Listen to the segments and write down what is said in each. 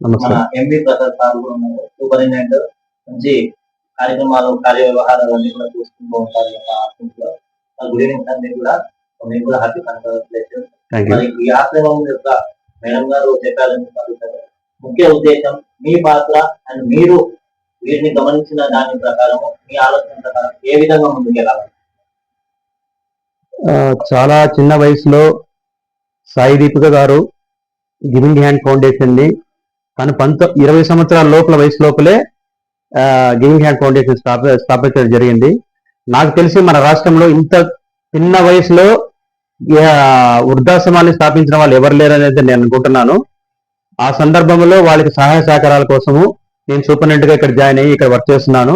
మన MV Prasad sir కూడా ఉన్నారు సూపరింటెండెంట్ మంచి కార్యక్రమాలు అన్ని కూడా చూసుకుంటూ ఉంటారు గుడ్ ఈవినింగ్ సార్ మీకు కూడా మీకు కూడా హ్యాపీ ఈ ఆశ్రమం యొక్క మేడం గారు చెప్పాలని అడుగుతారు ముఖ్య ఉద్దేశం మీ పాత్ర అండ్ మీరు వీటిని గమనించిన దాని ప్రకారం మీ ఆలోచన ప్రకారం ఏ విధంగా ముందుకెళ్ళాలి చాలా చిన్న వయసులో సాయి దీపిక గారు గివింగ్ హ్యాండ్ ఫౌండేషన్ని తను పంత ఇరవై సంవత్సరాల లోపల వయసు లోపలే గివింగ్ హ్యాండ్ ఫౌండేషన్ స్థాప స్థాపించడం జరిగింది. నాకు తెలిసి మన రాష్ట్రంలో ఇంత చిన్న వయసులో వృద్ధాశ్రమాన్ని స్థాపించిన వాళ్ళు ఎవరు లేరనేది నేను అనుకుంటున్నాను. ఆ సందర్భంలో వాళ్ళకి సహాయ సహకారాల కోసము నేను సూపరింటెండెంట్గా ఇక్కడ జాయిన్ అయ్యి ఇక్కడ వర్క్ చేస్తున్నాను.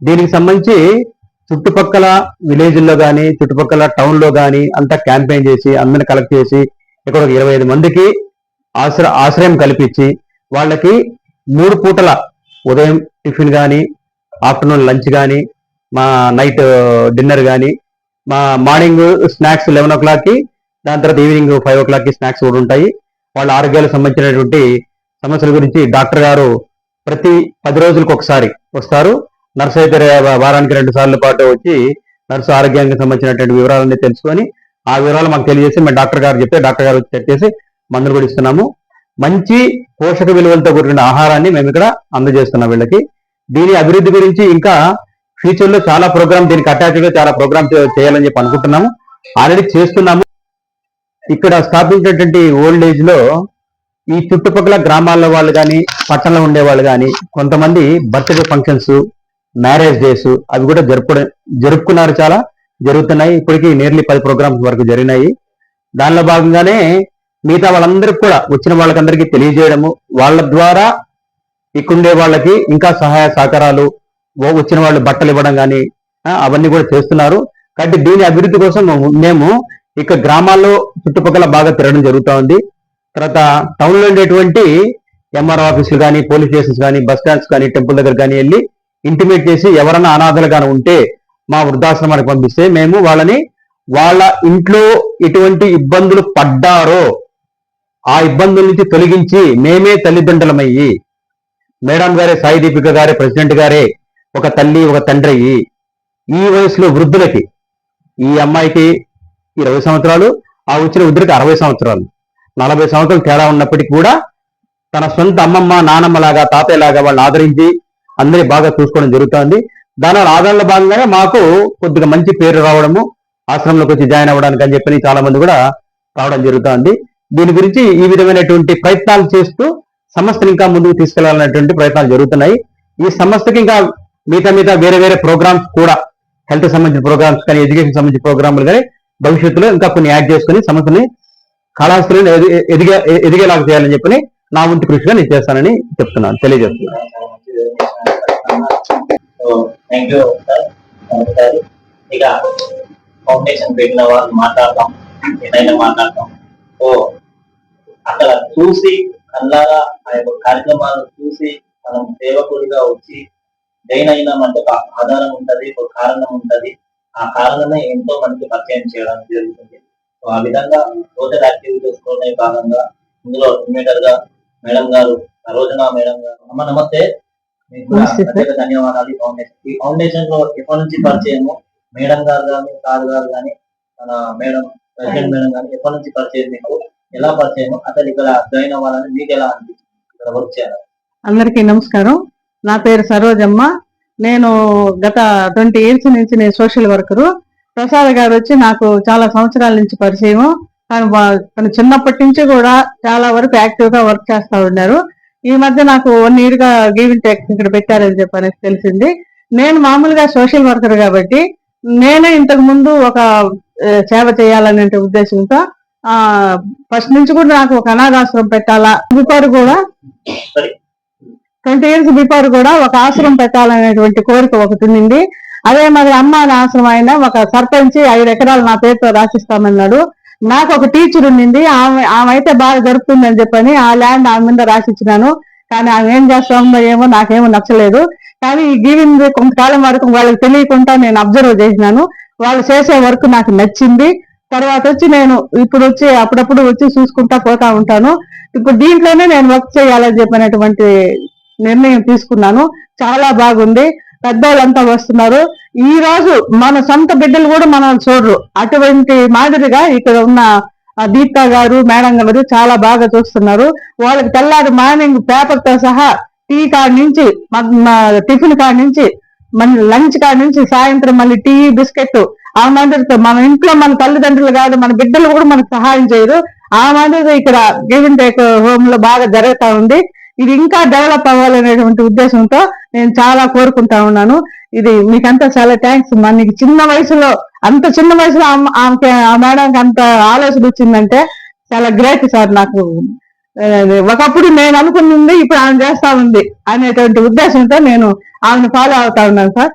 దీనికి సంబంధించి చుట్టుపక్కల విలేజ్ల్లో కానీ చుట్టుపక్కల టౌన్లో కానీ అంతా క్యాంపెయిన్ చేసి అందరిని కలెక్ట్ చేసి ఇక్కడ ఒక ఇరవై ఐదు మందికి ఆశ్ర ఆశ్రయం కల్పించి వాళ్ళకి మూడు పూటల ఉదయం టిఫిన్ కానీ ఆఫ్టర్నూన్ లంచ్ కానీ మా నైట్ డిన్నర్ కానీ మా మార్నింగ్ స్నాక్స్ లెవెన్ ఓ క్లాక్కి దాని తర్వాత ఈవినింగ్ ఫైవ్ ఓ క్లాక్కి స్నాక్స్ కూడా ఉంటాయి. వాళ్ళ ఆరోగ్యాలకు సంబంధించినటువంటి సమస్యల గురించి డాక్టర్ గారు ప్రతి పది రోజులకు ఒకసారి వస్తారు. నర్సు అయితే వారానికి రెండు సార్లు పాటు వచ్చి నర్సు ఆరోగ్యానికి సంబంధించినటువంటి వివరాలన్నీ తెలుసుకొని ఆ వివరాలు మాకు తెలియజేసి మేము డాక్టర్ గారు చెప్తే డాక్టర్ గారు వచ్చి చెక్ చేసి మందులు కూడా ఇస్తున్నాము. మంచి పోషక విలువలతో కూడిన ఆహారాన్ని మేము ఇక్కడ అందజేస్తున్నాం వీళ్ళకి. దీని అభివృద్ధి గురించి ఇంకా ఫ్యూచర్లో చాలా ప్రోగ్రామ్ దీనికి అటాచ్ చాలా ప్రోగ్రామ్ చేయాలని చెప్పి అనుకుంటున్నాము. ఆల్రెడీ చేస్తున్నాము. ఇక్కడ స్థాపించినటువంటి ఓల్డ్ ఏజ్లో ఈ చుట్టుపక్కల గ్రామాల్లో వాళ్ళు కానీ పట్టణంలో ఉండే వాళ్ళు కానీ కొంతమంది బర్త్డే ఫంక్షన్స్ మ్యారేజ్ డేస్ అవి కూడా జరుపు జరుపుకున్నారు చాలా. జరుగుతున్నాయి. ఇప్పటికీ నియర్లీ పది ప్రోగ్రామ్స్ వరకు జరిగినాయి. దానిలో భాగంగానే మిగతా వాళ్ళందరికీ కూడా వచ్చిన వాళ్ళకందరికీ తెలియజేయడము వాళ్ళ ద్వారా ఇక్కడుండే వాళ్ళకి ఇంకా సహాయ సహకారాలు వచ్చిన వాళ్ళు బట్టలు ఇవ్వడం కానీ అవన్నీ కూడా చేస్తున్నారు. కాబట్టి దీని అభివృద్ధి కోసం మేము ఇక గ్రామాల్లో చుట్టుపక్కల బాగా తిరగడం జరుగుతూ ఉంది. తర్వాత టౌన్లో ఉండేటువంటి ఎంఆర్ఓ ఆఫీసులు కానీ పోలీస్ స్టేషన్స్ కానీ బస్ స్టాండ్స్ కానీ టెంపుల్ దగ్గర కానీ వెళ్ళి ఇంటిమేట్ చేసి ఎవరైనా కానీ ఉంటే మా వృద్ధాశ్రమానికి పంపిస్తే మేము వాళ్ళని వాళ్ళ ఇంట్లో ఎటువంటి ఇబ్బందులు పడ్డారో ఆ ఇబ్బందుల నుంచి తొలగించి మేమే తల్లిదండ్రులమయ్యి. మేడం గారే సాయి దీపిక గారే ప్రెసిడెంట్ గారే ఒక తల్లి ఒక తండ్రి అయ్యి ఈ వయసులో వృద్ధులకి ఈ అమ్మాయికి ఇరవై సంవత్సరాలు ఆ వచ్చిన వృద్ధులకి అరవై సంవత్సరాలు. నలభై సంవత్సరాలు తేడా ఉన్నప్పటికీ కూడా తన సొంత అమ్మమ్మ నానమ్మ లాగా తాతయ్య లాగా వాళ్ళని ఆదరించి అందరి బాగా చూసుకోవడం జరుగుతోంది. దాని ఆదరణలో భాగంగానే మాకు కొద్దిగా మంచి పేరు రావడము ఆశ్రమంలోకి వచ్చి జాయిన్ అవ్వడానికి అని చెప్పి చాలా మంది కూడా రావడం జరుగుతోంది. దీని గురించి ఈ విధమైనటువంటి ప్రయత్నాలు చేస్తూ సంస్థను ఇంకా ముందుకు తీసుకెళ్ళాలన్నటువంటి ప్రయత్నాలు జరుగుతున్నాయి. ఈ సంస్థకి ఇంకా మిగతా మిగతా వేరే వేరే ప్రోగ్రామ్స్ కూడా హెల్త్ సంబంధించిన ప్రోగ్రామ్స్ కానీ ఎడ్యుకేషన్ సంబంధించిన ప్రోగ్రాంలు కానీ భవిష్యత్తులో ఇంకా కొన్ని యాడ్ చేసుకుని సంస్థని కళాశాలను ఎది- ఎదిగే ఎదిగేలాగా చేయాలని చెప్పని నా వంతు కృషిగా నేను చేస్తానని చెప్తున్నాను తెలియజేస్తున్నాను. ఇక ఫౌండేషన్ పెట్టిన వాళ్ళు మాట్లాడతాం ఏదైనా మాట్లాడతాం సో అక్కడ చూసి కళ్ళారా ఆ యొక్క కార్యక్రమాలను చూసి మనం సేవకుడిగా వచ్చి జైన్ అయినామంటే ఒక ఆధారం ఉంటది ఒక కారణం ఉంటది. ఆ కారణమే ఎంతో మందికి పరిచయం చేయడం జరుగుతుంది. సో ఆ విధంగా సోషల్ యాక్టివిటీస్లోనే భాగంగా ఇందులో ఇన్వేటర్గా మేడం గారు సరోజన మేడం గారు అమ్మ నమస్తే. మీకు. ప్రత్యేక ధన్యవాదాలు ఈ ఫౌండేషన్. ఈ ఫౌండేషన్లో ఎప్పటి నుంచి పరిచయము? మేడం గారు కానీ సార్ గారు కానీ మన మేడం ప్రెసిడెంట్ మేడం కానీ ఎప్పటి నుంచి పరిచయం మీకు? ఎలా పరిచయం అతను ఇక్కడ జాయిన్ అవ్వాలని మీకు ఎలా అనిపించింది? ఇక్కడ వర్క్ చేయాలి అందరికీ నమస్కారం. నా పేరు సరోజమ్మ. నేను గత ట్వంటీ ఇయర్స్ నుంచి నేను సోషల్ వర్కరు ప్రసాద్ గారు వచ్చి నాకు చాలా సంవత్సరాల నుంచి పరిచయం తను తను చిన్నప్పటి నుంచి కూడా చాలా వరకు యాక్టివ్గా వర్క్ చేస్తా ఉన్నారు. ఈ మధ్య నాకు వన్ ఇయర్గా గివింగ్ టెక్ ఇక్కడ పెట్టారని చెప్పి తెలిసింది. నేను మామూలుగా సోషల్ వర్కర్ కాబట్టి నేనే ఇంతకు ముందు ఒక సేవ చేయాలనే ఉద్దేశంతో ఆ ఫస్ట్ నుంచి కూడా నాకు ఒక అనాథాశ్రమం పెట్టాలా? బిఫోర్ కూడా? ట్వంటీ ఇయర్స్ బిఫోర్ కూడా ఒక ఆశ్రమం పెట్టాలనేటువంటి కోరిక ఒకటి ఉండింది. అదే మరి అమ్మ అనే ఆశ్రమం అయినా ఒక సర్పంచ్ ఐదు ఎకరాలు నా పేరుతో రాసిస్తామన్నాడు. నాకు ఒక టీచర్ ఉండింది. ఆమె ఆమె అయితే బాగా జరుపుతుందని చెప్పని ఆ ల్యాండ్ ఆమె మీద రాసిచ్చినాను. కానీ ఆమె ఏం చేస్తామో ఏమో నాకేమో నచ్చలేదు. కానీ ఈ గివింగ్ కొంతకాలం వరకు వాళ్ళకి తెలియకుండా నేను అబ్జర్వ్ చేసినాను. వాళ్ళు చేసే వర్క్ నాకు నచ్చింది. తర్వాత వచ్చి నేను ఇప్పుడు వచ్చి అప్పుడప్పుడు వచ్చి చూసుకుంటా పోతా ఉంటాను. ఇప్పుడు దీంట్లోనే నేను వర్క్ చేయాలని చెప్పినటువంటి నిర్ణయం తీసుకున్నాను. చాలా బాగుంది. పెద్దవాళ్ళంతా వస్తున్నారు. ఈ రోజు మన సొంత బిడ్డలు కూడా మనం చూడరు. అటువంటి మాదిరిగా ఇక్కడ ఉన్న దీప్తా గారు మేడం గారు చాలా బాగా చూస్తున్నారు. వాళ్ళకి తెల్లారి మార్నింగ్ పేపర్తో సహా టీ కాడ నుంచి టిఫిన్ కాడ నుంచి మళ్ళీ లంచ్ కాడ నుంచి సాయంత్రం మళ్ళీ టీ బిస్కెట్ ఆ మందిరితో మన ఇంట్లో మన తల్లిదండ్రులు కాదు మన బిడ్డలు కూడా మనకు సహాయం చేయరు. ఆ మాదిరిగా ఇక్కడ గివెన్ టేక్ హోమ్లో బాగా జరుగుతా ఉంది. ఇది ఇంకా డెవలప్ అవ్వాలనేటువంటి ఉద్దేశంతో నేను చాలా కోరుకుంటా ఉన్నాను. ఇది మీకంతా చాలా థ్యాంక్స్ మనకి చిన్న వయసులో అంత చిన్న వయసులో ఆమె- ఆమెకి ఆ మేడంకి అంత ఆలోచన వచ్చిందంటే చాలా గ్రేట్ సార్ నాకు. ఒకప్పుడు నేను అనుకున్నది ఇప్పుడు ఆమె చేస్తా ఉంది అనేటువంటి ఉద్దేశంతో నేను ఆమెను ఫాలో అవుతా ఉన్నాను సార్.